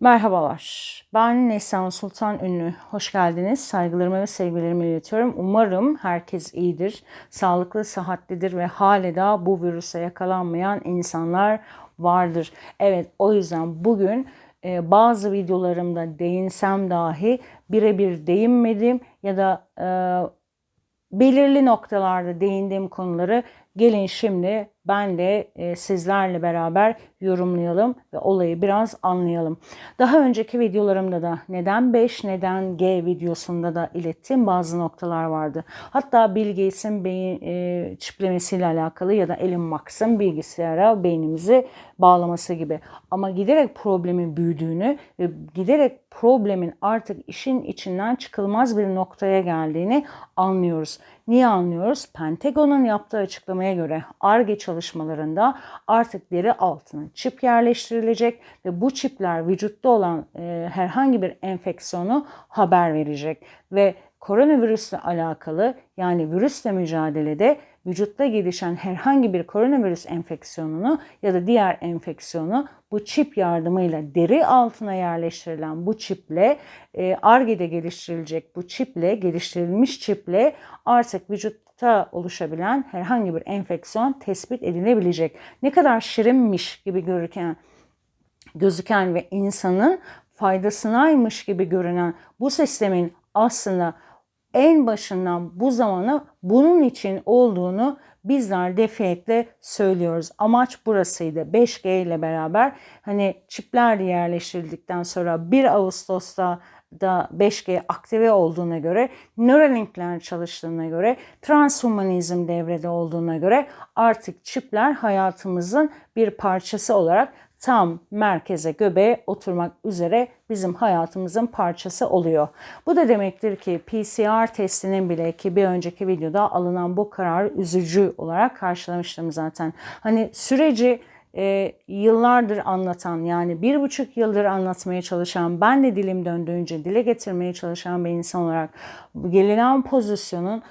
Merhabalar. Ben Neslihan Sultan Ünlü. Hoş geldiniz. Saygılarımı ve sevgilerimi iletiyorum. Umarım herkes iyidir, sağlıklı, sıhhatlidir ve hala bu virüse yakalanmayan insanlar vardır. Evet, o yüzden bugün e, bazı videolarımda değinsem dahi birebir değinmedim ya da e, belirli noktalarda değindiğim konuları gelin şimdi ben de e, sizlerle beraber yorumlayalım ve olayı biraz anlayalım. Daha önceki videolarımda da neden 5 neden G videosunda da ilettiğim bazı noktalar vardı. Hatta Bill Gates'in beyin e, çiplemesiyle alakalı ya da Elon Musk'ın bilgisayara beynimizi bağlaması gibi. Ama giderek problemin büyüdüğünü ve giderek problemin artık işin içinden çıkılmaz bir noktaya geldiğini anlıyoruz. Niye anlıyoruz? Pentagon'un yaptığı açıklamaya göre ARGE çalışmalarında artık deri altına çip yerleştirilecek ve bu çipler vücutta olan e, herhangi bir enfeksiyonu haber verecek. Ve koronavirüsle alakalı yani virüsle mücadelede vücutta gelişen herhangi bir koronavirüs enfeksiyonunu ya da diğer enfeksiyonu bu çip yardımıyla deri altına yerleştirilen bu çiple ARGE'de geliştirilecek bu çiple geliştirilmiş çiple artık vücutta oluşabilen herhangi bir enfeksiyon tespit edilebilecek. Ne kadar şirinmiş gibi görürken gözüken ve insanın faydasınaymış gibi görünen bu sistemin aslında en başından bu zamana bunun için olduğunu bizler definitle söylüyoruz. Amaç burasıydı. 5G ile beraber hani çipler yerleştirildikten sonra 1 Ağustos'ta da 5G aktive olduğuna göre, Neuralink'ler çalıştığına göre, transhumanizm devrede olduğuna göre artık çipler hayatımızın bir parçası olarak tam merkeze göbeğe oturmak üzere bizim hayatımızın parçası oluyor. Bu da demektir ki PCR testinin bile ki bir önceki videoda alınan bu karar üzücü olarak karşılamıştım zaten. Hani süreci e, yıllardır anlatan yani bir buçuk yıldır anlatmaya çalışan ben de dilim döndüğünce dile getirmeye çalışan bir insan olarak gelinen pozisyonun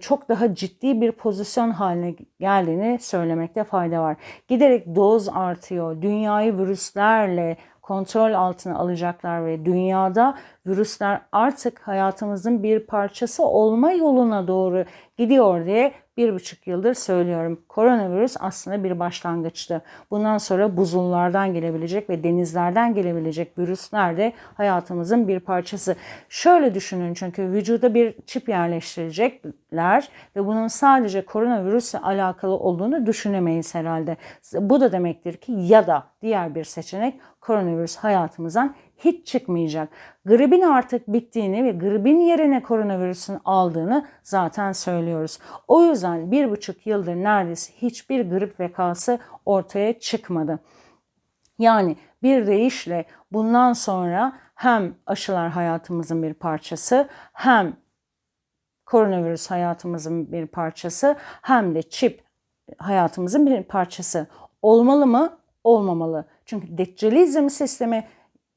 çok daha ciddi bir pozisyon haline geldiğini söylemekte fayda var. Giderek doz artıyor. Dünyayı virüslerle kontrol altına alacaklar ve dünyada virüsler artık hayatımızın bir parçası olma yoluna doğru gidiyor diye bir buçuk yıldır söylüyorum. Koronavirüs aslında bir başlangıçtı. Bundan sonra buzullardan gelebilecek ve denizlerden gelebilecek virüsler de hayatımızın bir parçası. Şöyle düşünün çünkü vücuda bir çip yerleştirecekler ve bunun sadece koronavirüsle alakalı olduğunu düşünemeyiz herhalde. Bu da demektir ki ya da diğer bir seçenek koronavirüs hayatımızdan hiç çıkmayacak. Gripin artık bittiğini ve gripin yerine koronavirüsün aldığını zaten söylüyoruz. O yüzden bir buçuk yıldır neredeyse hiçbir grip vakası ortaya çıkmadı. Yani bir deyişle bundan sonra hem aşılar hayatımızın bir parçası hem koronavirüs hayatımızın bir parçası hem de çip hayatımızın bir parçası. Olmalı mı? Olmamalı. Çünkü deccalizm sistemi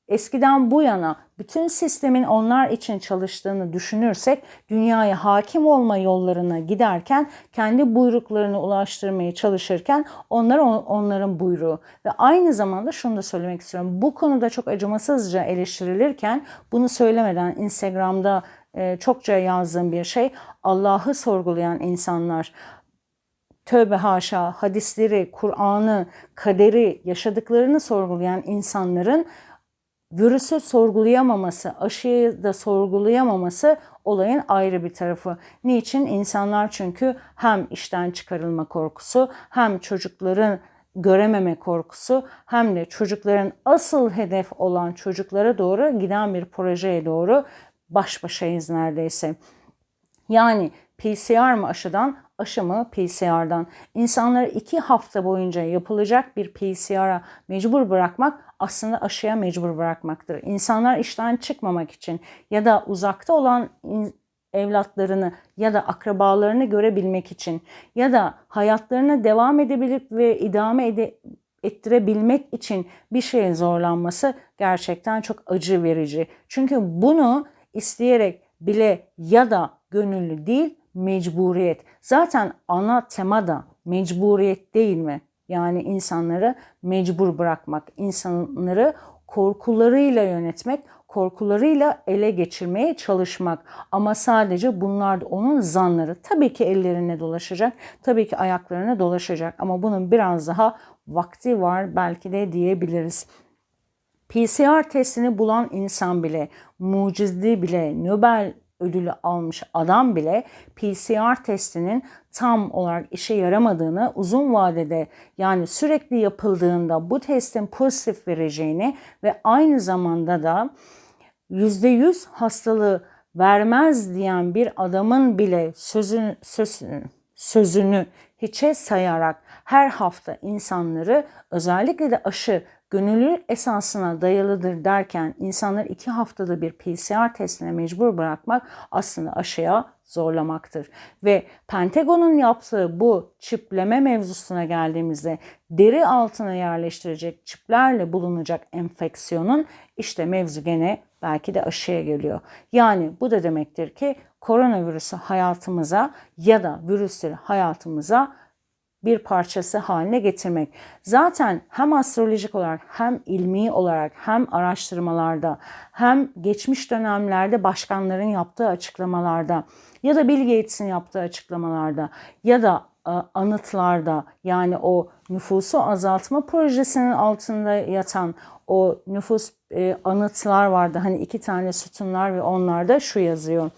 eskiden bu yana bütün sistemin onlar için çalıştığını düşünürsek dünyaya hakim olma yollarına giderken kendi buyruklarını ulaştırmaya çalışırken onlar onların buyruğu ve aynı zamanda şunu da söylemek istiyorum. Bu konuda çok acımasızca eleştirilirken bunu söylemeden Instagram'da çokça yazdığım bir şey Allah'ı sorgulayan insanlar tövbe haşa hadisleri, Kur'an'ı, kaderi, yaşadıklarını sorgulayan insanların virüsü sorgulayamaması, aşıyı da sorgulayamaması olayın ayrı bir tarafı. Niçin? İnsanlar çünkü hem işten çıkarılma korkusu hem çocukların görememe korkusu hem de çocukların asıl hedef olan çocuklara doğru giden bir projeye doğru baş başayız neredeyse. Yani PCR mı aşıdan, aşı mı PCR'dan? İnsanları iki hafta boyunca yapılacak bir PCR'a mecbur bırakmak aslında aşıya mecbur bırakmaktır. İnsanlar işten çıkmamak için ya da uzakta olan evlatlarını ya da akrabalarını görebilmek için ya da hayatlarına devam edebilip ve idame ede ettirebilmek için bir şeye zorlanması gerçekten çok acı verici. Çünkü bunu isteyerek bile ya da gönüllü değil mecburiyet. Zaten ana tema da mecburiyet değil mi? Yani insanları mecbur bırakmak, insanları korkularıyla yönetmek, korkularıyla ele geçirmeye çalışmak. Ama sadece bunlar da onun zanları. Tabii ki ellerine dolaşacak, tabii ki ayaklarına dolaşacak ama bunun biraz daha vakti var belki de diyebiliriz. PCR testini bulan insan bile, mucizli bile, Nobel ödülü almış adam bile PCR testinin tam olarak işe yaramadığını uzun vadede yani sürekli yapıldığında bu testin pozitif vereceğini ve aynı zamanda da %100 hastalığı vermez diyen bir adamın bile sözünü, sözünü, sözünü hiçe sayarak her hafta insanları özellikle de aşı gönüllülük esasına dayalıdır derken insanlar iki haftada bir PCR testine mecbur bırakmak aslında aşıya zorlamaktır. Ve Pentagon'un yaptığı bu çipleme mevzusuna geldiğimizde deri altına yerleştirecek çiplerle bulunacak enfeksiyonun işte mevzu gene belki de aşıya geliyor. Yani bu da demektir ki koronavirüsü hayatımıza ya da virüsleri hayatımıza bir parçası haline getirmek. Zaten hem astrolojik olarak hem ilmi olarak hem araştırmalarda hem geçmiş dönemlerde başkanların yaptığı açıklamalarda ya da Bill Gates'in yaptığı açıklamalarda ya da e, anıtlarda yani o nüfusu azaltma projesinin altında yatan o nüfus e, anıtlar vardı. Hani iki tane sütunlar ve onlarda şu yazıyor.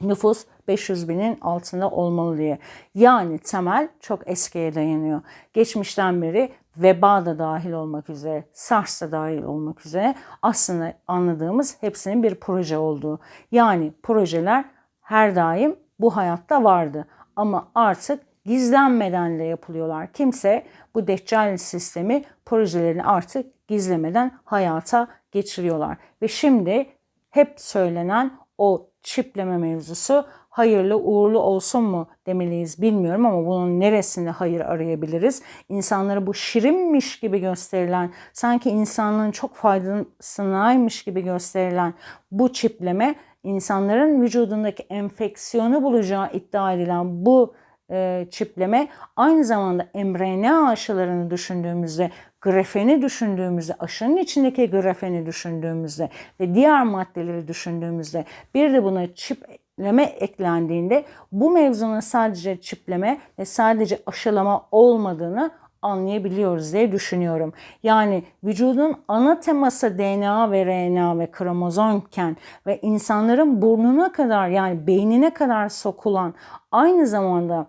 Nüfus 500 binin altında olmalı diye. Yani temel çok eskiye dayanıyor. Geçmişten beri veba da dahil olmak üzere, SARS da dahil olmak üzere aslında anladığımız hepsinin bir proje olduğu. Yani projeler her daim bu hayatta vardı. Ama artık gizlenmeden de yapılıyorlar. Kimse bu deccal sistemi projelerini artık gizlemeden hayata geçiriyorlar. Ve şimdi hep söylenen o çipleme mevzusu hayırlı uğurlu olsun mu demeliyiz bilmiyorum ama bunun neresinde hayır arayabiliriz? İnsanlara bu şirinmiş gibi gösterilen, sanki insanlığın çok faydasınaymış gibi gösterilen bu çipleme insanların vücudundaki enfeksiyonu bulacağı iddia edilen bu e, çipleme aynı zamanda mRNA aşılarını düşündüğümüzde, grafeni düşündüğümüzde, aşının içindeki grafeni düşündüğümüzde ve diğer maddeleri düşündüğümüzde bir de buna çipleme eklendiğinde bu mevzunun sadece çipleme ve sadece aşılama olmadığını anlayabiliyoruz diye düşünüyorum. Yani vücudun ana teması DNA ve RNA ve kromozomken ve insanların burnuna kadar yani beynine kadar sokulan aynı zamanda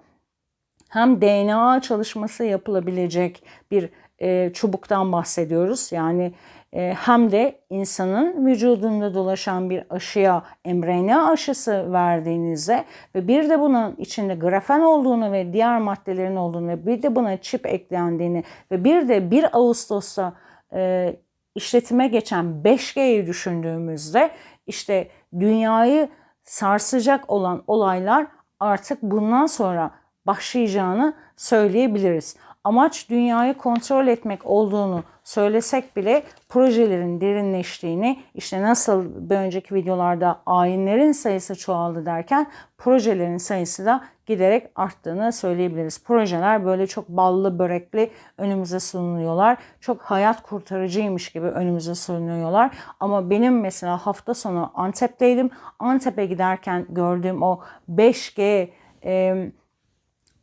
hem DNA çalışması yapılabilecek bir e, çubuktan bahsediyoruz. Yani hem de insanın vücudunda dolaşan bir aşıya mRNA aşısı verdiğinizde ve bir de bunun içinde grafen olduğunu ve diğer maddelerin olduğunu ve bir de buna çip eklendiğini ve bir de 1 Ağustos'ta e, işletime geçen 5G'yi düşündüğümüzde işte dünyayı sarsacak olan olaylar artık bundan sonra başlayacağını söyleyebiliriz. Amaç dünyayı kontrol etmek olduğunu söylesek bile projelerin derinleştiğini işte nasıl bir önceki videolarda ayinlerin sayısı çoğaldı derken projelerin sayısı da giderek arttığını söyleyebiliriz. Projeler böyle çok ballı börekli önümüze sunuluyorlar. Çok hayat kurtarıcıymış gibi önümüze sunuluyorlar. Ama benim mesela hafta sonu Antep'teydim. Antep'e giderken gördüğüm o 5G e,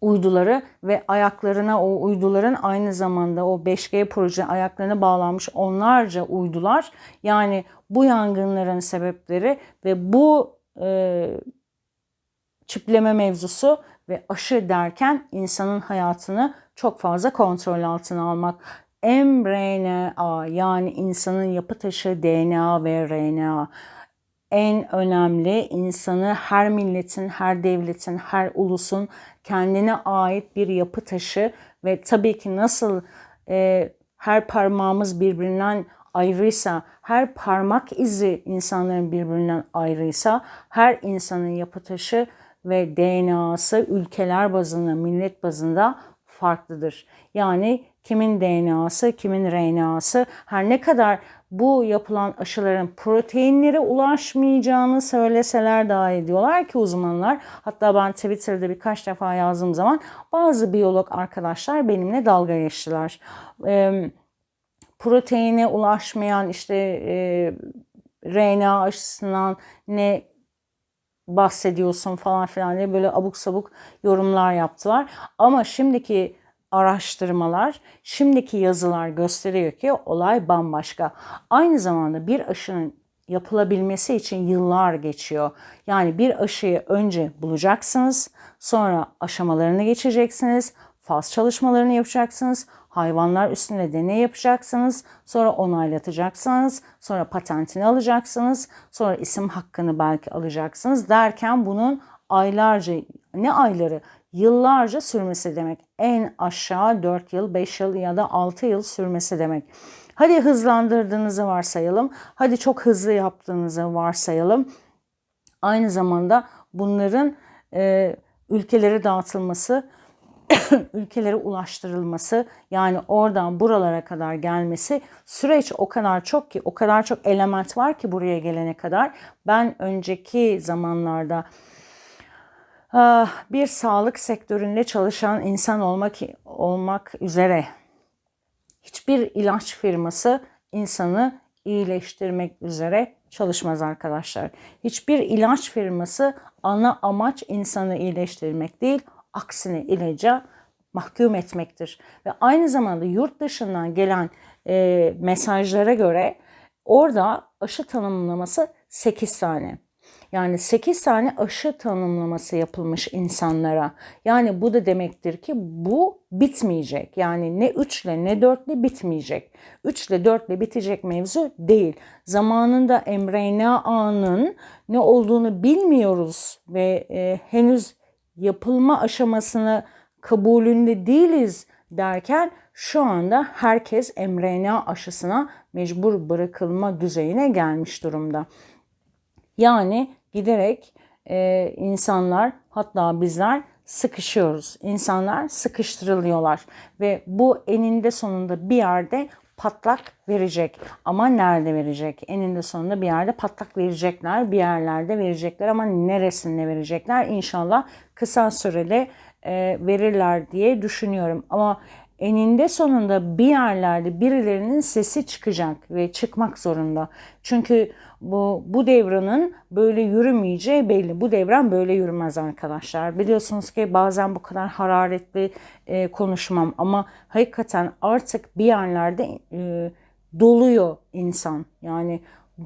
uyduları ve ayaklarına o uyduların aynı zamanda o 5G proje ayaklarına bağlanmış onlarca uydular. Yani bu yangınların sebepleri ve bu e, çipleme mevzusu ve aşı derken insanın hayatını çok fazla kontrol altına almak. mRNA yani insanın yapı taşı DNA ve RNA en önemli insanı her milletin, her devletin, her ulusun kendine ait bir yapı taşı ve tabii ki nasıl e, her parmağımız birbirinden ayrıysa, her parmak izi insanların birbirinden ayrıysa, her insanın yapı taşı ve DNA'sı ülkeler bazında, millet bazında farklıdır. Yani kimin DNA'sı, kimin RNA'sı her ne kadar bu yapılan aşıların proteinlere ulaşmayacağını söyleseler daha ediyorlar ki uzmanlar. Hatta ben Twitter'da birkaç defa yazdığım zaman bazı biyolog arkadaşlar benimle dalga geçtiler. Ee, proteine ulaşmayan işte e, RNA aşısından ne bahsediyorsun falan filan diye böyle abuk sabuk yorumlar yaptılar. Ama şimdiki araştırmalar, şimdiki yazılar gösteriyor ki olay bambaşka. Aynı zamanda bir aşının yapılabilmesi için yıllar geçiyor. Yani bir aşıyı önce bulacaksınız, sonra aşamalarını geçeceksiniz, faz çalışmalarını yapacaksınız, hayvanlar üstünde deney yapacaksınız, sonra onaylatacaksınız, sonra patentini alacaksınız, sonra isim hakkını belki alacaksınız derken bunun aylarca, ne ayları, yıllarca sürmesi demek. En aşağı 4 yıl, 5 yıl ya da 6 yıl sürmesi demek. Hadi hızlandırdığınızı varsayalım. Hadi çok hızlı yaptığınızı varsayalım. Aynı zamanda bunların e, ülkelere dağıtılması, ülkelere ulaştırılması yani oradan buralara kadar gelmesi süreç o kadar çok ki o kadar çok element var ki buraya gelene kadar ben önceki zamanlarda bir sağlık sektöründe çalışan insan olmak olmak üzere hiçbir ilaç firması insanı iyileştirmek üzere çalışmaz arkadaşlar. Hiçbir ilaç firması ana amaç insanı iyileştirmek değil, aksine ilaca mahkum etmektir. Ve aynı zamanda yurt dışından gelen e, mesajlara göre orada aşı tanımlaması 8 tane. Yani 8 tane aşı tanımlaması yapılmış insanlara. Yani bu da demektir ki bu bitmeyecek. Yani ne 3 ile ne 4 ile bitmeyecek. 3 ile 4 ile bitecek mevzu değil. Zamanında mRNA'nın ne olduğunu bilmiyoruz ve e, henüz yapılma aşamasını kabulünde değiliz derken şu anda herkes mRNA aşısına mecbur bırakılma düzeyine gelmiş durumda. Yani giderek e, insanlar hatta bizler sıkışıyoruz. İnsanlar sıkıştırılıyorlar ve bu eninde sonunda bir yerde patlak verecek. Ama nerede verecek? Eninde sonunda bir yerde patlak verecekler. Bir yerlerde verecekler ama neresinde verecekler? İnşallah kısa sürede e, verirler diye düşünüyorum. Ama eninde sonunda bir yerlerde birilerinin sesi çıkacak ve çıkmak zorunda. Çünkü bu, bu devranın böyle yürümeyeceği belli. Bu devran böyle yürümez arkadaşlar. Biliyorsunuz ki bazen bu kadar hararetli e, konuşmam ama hakikaten artık bir yerlerde e, doluyor insan. Yani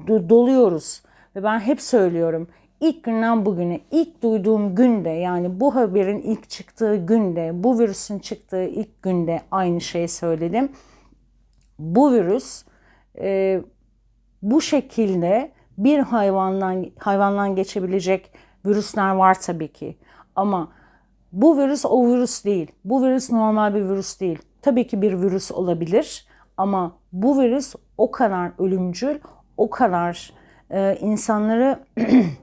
do, doluyoruz. Ve ben hep söylüyorum ilk günden bugüne, ilk duyduğum günde yani bu haberin ilk çıktığı günde, bu virüsün çıktığı ilk günde aynı şeyi söyledim. Bu virüs e, bu şekilde bir hayvandan hayvandan geçebilecek virüsler var tabii ki. Ama bu virüs o virüs değil. Bu virüs normal bir virüs değil. Tabii ki bir virüs olabilir ama bu virüs o kadar ölümcül, o kadar e, insanları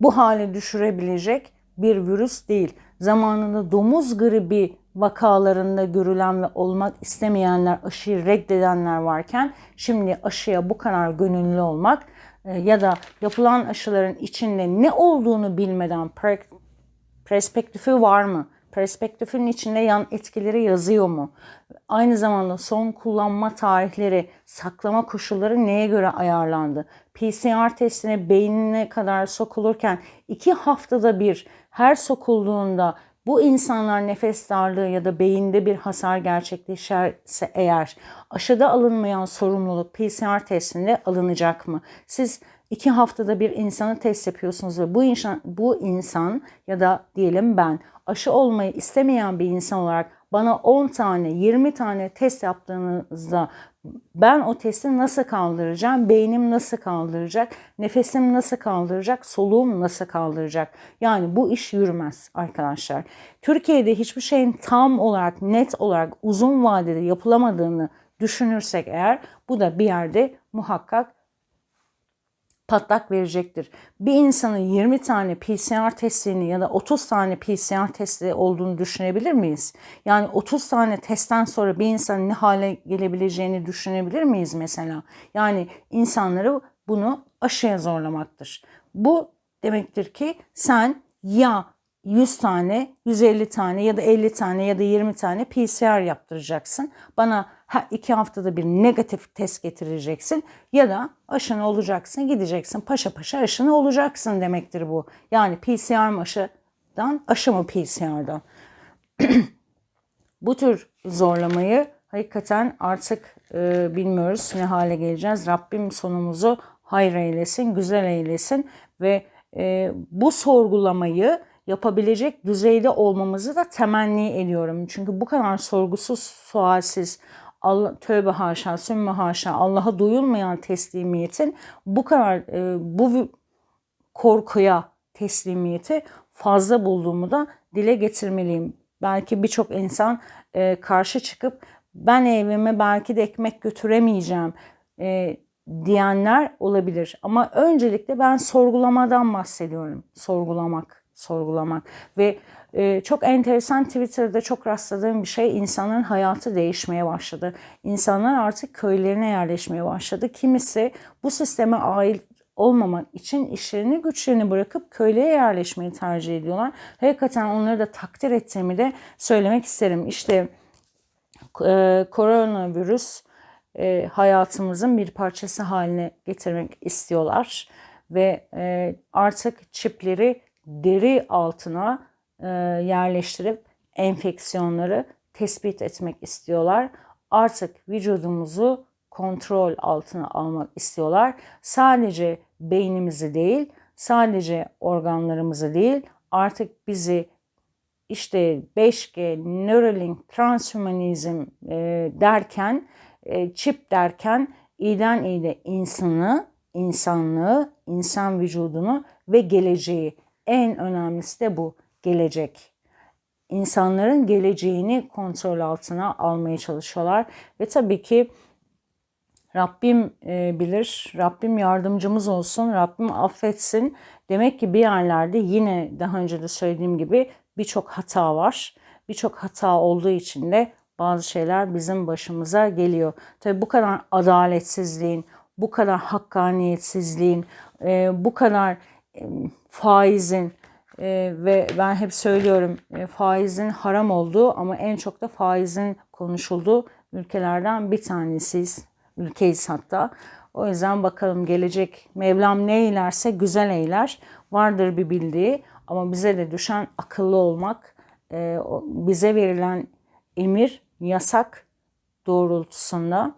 bu hale düşürebilecek bir virüs değil. Zamanında domuz gribi vakalarında görülen ve olmak istemeyenler, aşıyı reddedenler varken şimdi aşıya bu kadar gönüllü olmak e, ya da yapılan aşıların içinde ne olduğunu bilmeden perspektifi var mı? Perspektifin içinde yan etkileri yazıyor mu? Aynı zamanda son kullanma tarihleri, saklama koşulları neye göre ayarlandı? PCR testine beynine kadar sokulurken iki haftada bir her sokulduğunda bu insanlar nefes darlığı ya da beyinde bir hasar gerçekleşirse eğer aşıda alınmayan sorumluluk PCR testinde alınacak mı? Siz iki haftada bir insanı test yapıyorsunuz ve bu insan, bu insan ya da diyelim ben aşı olmayı istemeyen bir insan olarak bana 10 tane 20 tane test yaptığınızda ben o testi nasıl kaldıracağım? Beynim nasıl kaldıracak? Nefesim nasıl kaldıracak? Soluğum nasıl kaldıracak? Yani bu iş yürümez arkadaşlar. Türkiye'de hiçbir şeyin tam olarak, net olarak uzun vadede yapılamadığını düşünürsek eğer bu da bir yerde muhakkak patlak verecektir. Bir insanın 20 tane PCR testini ya da 30 tane PCR testi olduğunu düşünebilir miyiz? Yani 30 tane testten sonra bir insanın ne hale gelebileceğini düşünebilir miyiz mesela? Yani insanları bunu aşıya zorlamaktır. Bu demektir ki sen ya 100 tane, 150 tane ya da 50 tane ya da 20 tane PCR yaptıracaksın. Bana her iki haftada bir negatif test getireceksin ya da aşını olacaksın, gideceksin paşa paşa aşını olacaksın demektir bu. Yani PCR aşıdan, aşı mı PCR'dan? bu tür zorlamayı hakikaten artık e, bilmiyoruz ne hale geleceğiz. Rabbim sonumuzu hayır eylesin, güzel eylesin ve e, bu sorgulamayı yapabilecek düzeyde olmamızı da temenni ediyorum. Çünkü bu kadar sorgusuz, sualsiz, Allah, tövbe haşa, sümme haşa, Allah'a duyulmayan teslimiyetin bu kadar e, bu korkuya teslimiyeti fazla bulduğumu da dile getirmeliyim. Belki birçok insan e, karşı çıkıp ben evime belki de ekmek götüremeyeceğim e, diyenler olabilir. Ama öncelikle ben sorgulamadan bahsediyorum. Sorgulamak, sorgulamak ve e, çok enteresan Twitter'da çok rastladığım bir şey insanların hayatı değişmeye başladı. İnsanlar artık köylerine yerleşmeye başladı. Kimisi bu sisteme ait olmamak için işlerini güçlerini bırakıp köylere yerleşmeyi tercih ediyorlar. Hakikaten onları da takdir ettiğimi de söylemek isterim. İşte e, koronavirüs e, hayatımızın bir parçası haline getirmek istiyorlar ve e, artık çipleri deri altına yerleştirip enfeksiyonları tespit etmek istiyorlar. Artık vücudumuzu kontrol altına almak istiyorlar. Sadece beynimizi değil, sadece organlarımızı değil, artık bizi işte 5G, Neuralink, transhumanizm e, derken, e, çip derken iyiden iyide insanı, insanlığı, insan vücudunu ve geleceği en önemlisi de bu gelecek. İnsanların geleceğini kontrol altına almaya çalışıyorlar ve tabii ki Rabbim e, bilir, Rabbim yardımcımız olsun, Rabbim affetsin. Demek ki bir yerlerde yine daha önce de söylediğim gibi birçok hata var. Birçok hata olduğu için de bazı şeyler bizim başımıza geliyor. Tabi bu kadar adaletsizliğin, bu kadar hakkaniyetsizliğin, e, bu kadar faizin e, ve ben hep söylüyorum e, faizin haram olduğu ama en çok da faizin konuşulduğu ülkelerden bir tanesiyiz. Ülkeyiz hatta. O yüzden bakalım gelecek Mevlam ne eylerse güzel eyler. Vardır bir bildiği ama bize de düşen akıllı olmak, e, bize verilen emir, yasak doğrultusunda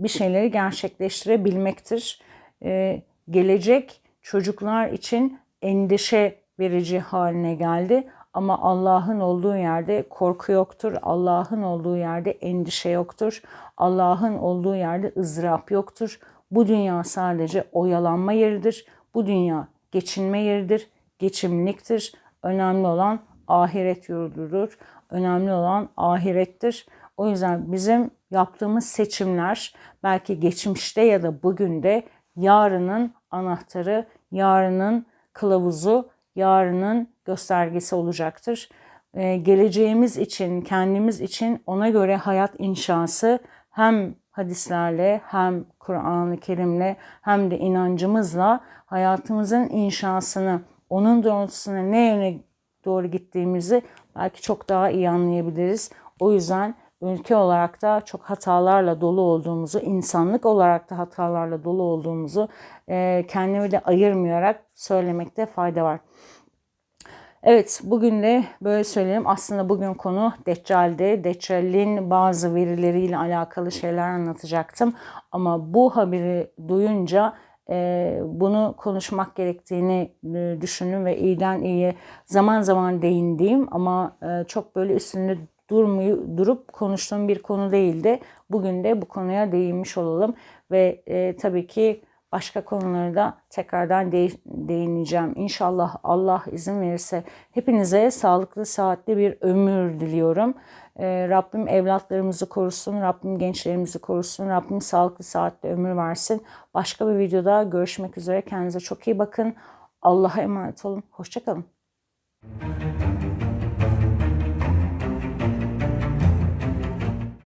bir şeyleri gerçekleştirebilmektir. E, gelecek çocuklar için endişe verici haline geldi. Ama Allah'ın olduğu yerde korku yoktur. Allah'ın olduğu yerde endişe yoktur. Allah'ın olduğu yerde ızdırap yoktur. Bu dünya sadece oyalanma yeridir. Bu dünya geçinme yeridir geçimliktir. Önemli olan ahiret yurdudur. Önemli olan ahirettir. O yüzden bizim yaptığımız seçimler belki geçmişte ya da bugün de yarının anahtarı, yarının kılavuzu, yarının göstergesi olacaktır. Ee, geleceğimiz için, kendimiz için ona göre hayat inşası hem hadislerle hem Kur'an-ı Kerim'le hem de inancımızla hayatımızın inşasını onun doğrultusunda ne yöne doğru gittiğimizi belki çok daha iyi anlayabiliriz. O yüzden ülke olarak da çok hatalarla dolu olduğumuzu, insanlık olarak da hatalarla dolu olduğumuzu e, kendimi de ayırmayarak söylemekte fayda var. Evet bugün de böyle söyleyeyim. Aslında bugün konu Deccal'de. Deccal'in bazı verileriyle alakalı şeyler anlatacaktım. Ama bu haberi duyunca e, bunu konuşmak gerektiğini e, düşündüm ve iyiden iyiye zaman zaman değindiğim ama e, çok böyle üstünde durmuyu, durup konuştuğum bir konu değildi. Bugün de bu konuya değinmiş olalım ve e, tabii ki başka konuları da tekrardan de, değineceğim. İnşallah Allah izin verirse hepinize sağlıklı, saatli bir ömür diliyorum. Ee, Rabbim evlatlarımızı korusun, Rabbim gençlerimizi korusun, Rabbim sağlıklı, saatli ömür versin. Başka bir videoda görüşmek üzere. Kendinize çok iyi bakın. Allah'a emanet olun. Hoşçakalın.